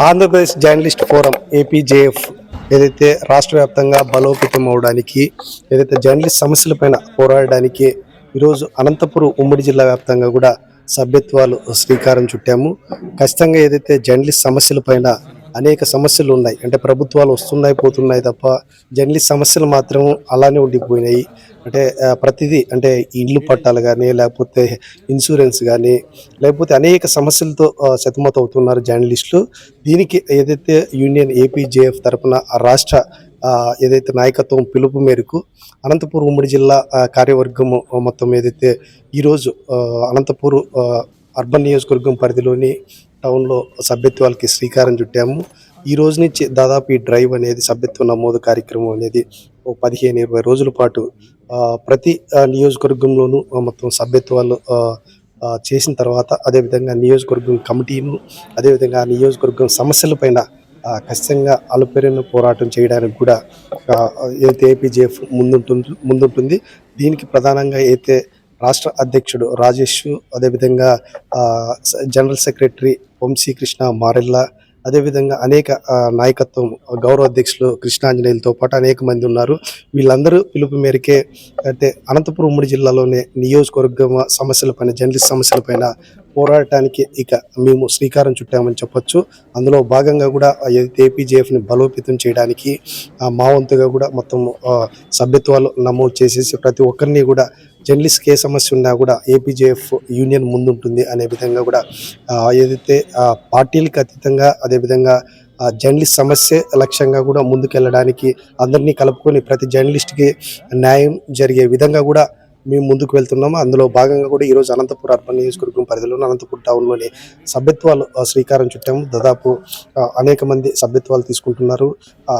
Andhra Pradesh journalist forum APJF ఏదైతే రాష్ట్ర వ్యాప్తంగా బలోపేతం అవడానికి ఏదైతే జర్నలిస్ట్ సమస్యలపైన పోరాడడానికి ఈరోజు అనంతపురం ఉమ్మడి జిల్లా వ్యాప్తంగా కూడా సభ్యత్వాలు శ్రీకారం చుట్టాము. ఖచ్చితంగా ఏదైతే జర్నలిస్ట్ సమస్యలపైన అనేక సమస్యలు ఉన్నాయి. అంటే ప్రభుత్వాలు వస్తున్నాయి పోతున్నాయి తప్ప జర్నలిస్ట్ సమస్యలు మాత్రం అలానే ఉండిపోయినాయి. అంటే ప్రతిదీ అంటే ఇండ్లు పట్టాలు కానీ లేకపోతే ఇన్సూరెన్స్ కానీ లేకపోతే అనేక సమస్యలతో సతమతం అవుతున్నారు జర్నలిస్టులు. దీనికి ఏదైతే యూనియన్ ఏపీజేఎఫ్ తరపున రాష్ట్ర ఏదైతే నాయకత్వం పిలుపు మేరకు అనంతపురం ఉమ్మడి జిల్లా కార్యవర్గం కార్యవర్గము మొత్తం ఏదైతే ఈరోజు అనంతపురం అర్బన్ నియోజకవర్గం పరిధిలోని టౌన్లో సభ్యత్వాలకి శ్రీకారం చుట్టాము. ఈ రోజు నుంచి దాదాపు ఈ డ్రైవ్ అనేది సభ్యత్వ నమోదు కార్యక్రమం అనేది ఓ పదిహేను ఇరవై రోజుల పాటు ప్రతి నియోజకవర్గంలోనూ మొత్తం సభ్యత్వాలు చేసిన తర్వాత అదేవిధంగా నియోజకవర్గం కమిటీను అదేవిధంగా ఆ నియోజకవర్గం సమస్యలపైన పైన ఖచ్చితంగా అలుపెరిన పోరాటం చేయడానికి కూడా ఏదైతే ఏపీజేఎఫ్ ముందుంటుంది ముందుంటుంది. దీనికి ప్రధానంగా అయితే రాష్ట్ర అధ్యక్షుడు రాజేష్ అదేవిధంగా జనరల్ సెక్రటరీ వంశీకృష్ణ మారెల్లా అదేవిధంగా అనేక నాయకత్వం గౌరవ అధ్యక్షులు కృష్ణాంజనేయులతో పాటు అనేక మంది ఉన్నారు. వీళ్ళందరూ పిలుపు మేరకే అంటే అనంతపురం ఉమ్మడి జిల్లాలోనే నియోజకవర్గం సమస్యలపైన జర్నలిస్ట్ సమస్యలపైన పోరాడటానికి ఇక మేము శ్రీకారం చుట్టామని చెప్పొచ్చు. అందులో భాగంగా కూడా ఏదైతే ఏపీజేఎఫ్ని బలోపేతం చేయడానికి మా వంతుగా కూడా మొత్తం సభ్యత్వాలు నమోదు చేసేసి ప్రతి ఒక్కరిని కూడా జర్నలిస్ట్ ఏ సమస్య ఉన్నా కూడా ఏపీజేఎఫ్ యూనియన్ ముందుంటుంది అనే విధంగా కూడా ఏదైతే పార్టీలకు అతీతంగా అదేవిధంగా జర్నలిస్ట్ సమస్య లక్ష్యంగా కూడా ముందుకెళ్ళడానికి అందరినీ కలుపుకొని ప్రతి జర్నలిస్ట్కి న్యాయం జరిగే విధంగా కూడా మేము ముందుకు వెళ్తున్నాము. అందులో భాగంగా కూడా ఈరోజు అనంతపురం అర్బన్ నియోజకవర్గం పరిధిలోని అనంతపురం టౌన్లోని సభ్యత్వాలు శ్రీకారం చుట్టాము. దాదాపు అనేక మంది సభ్యత్వాలు తీసుకుంటున్నారు.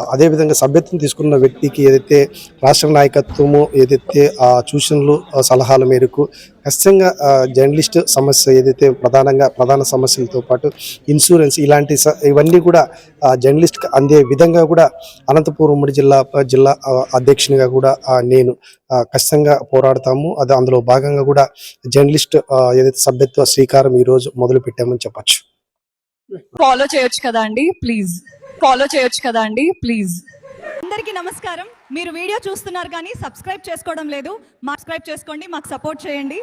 అదేవిధంగా సభ్యత్వం తీసుకున్న వ్యక్తికి ఏదైతే రాష్ట్ర నాయకత్వము ఏదైతే ఆ సూచనలు సలహాల మేరకు ఖచ్చితంగా జర్నలిస్ట్ సమస్య ఏదైతే ప్రధానంగా ప్రధాన సమస్యలతో పాటు ఇన్సూరెన్స్ ఇలాంటి స- ఇవన్నీ కూడా జర్నలిస్ట్కి అందే విధంగా కూడా అనంతపురం ఉమ్మడి జిల్లా జిల్లా అధ్యక్షునిగా కూడా నేను ఖచ్చితంగా పోరాడుతాను పోరాడతాము అది అందులో భాగంగా కూడా జర్నలిస్ట్ ఏదైతే సభ్యత్వ శ్రీకారం ఈ రోజు మొదలు పెట్టామని చెప్పొచ్చు. ఫాలో చేయొచ్చు కదా అండి? ప్లీజ్ ఫాలో చేయొచ్చు కదా అండి? ప్లీజ్ అందరికీ నమస్కారం. మీరు వీడియో చూస్తున్నారు కానీ సబ్స్క్రైబ్ చేసుకోవడం లేదు. మా సబ్స్క్రైబ్ చేసుకోండి. మాకు సపోర్ట్ చేయండి.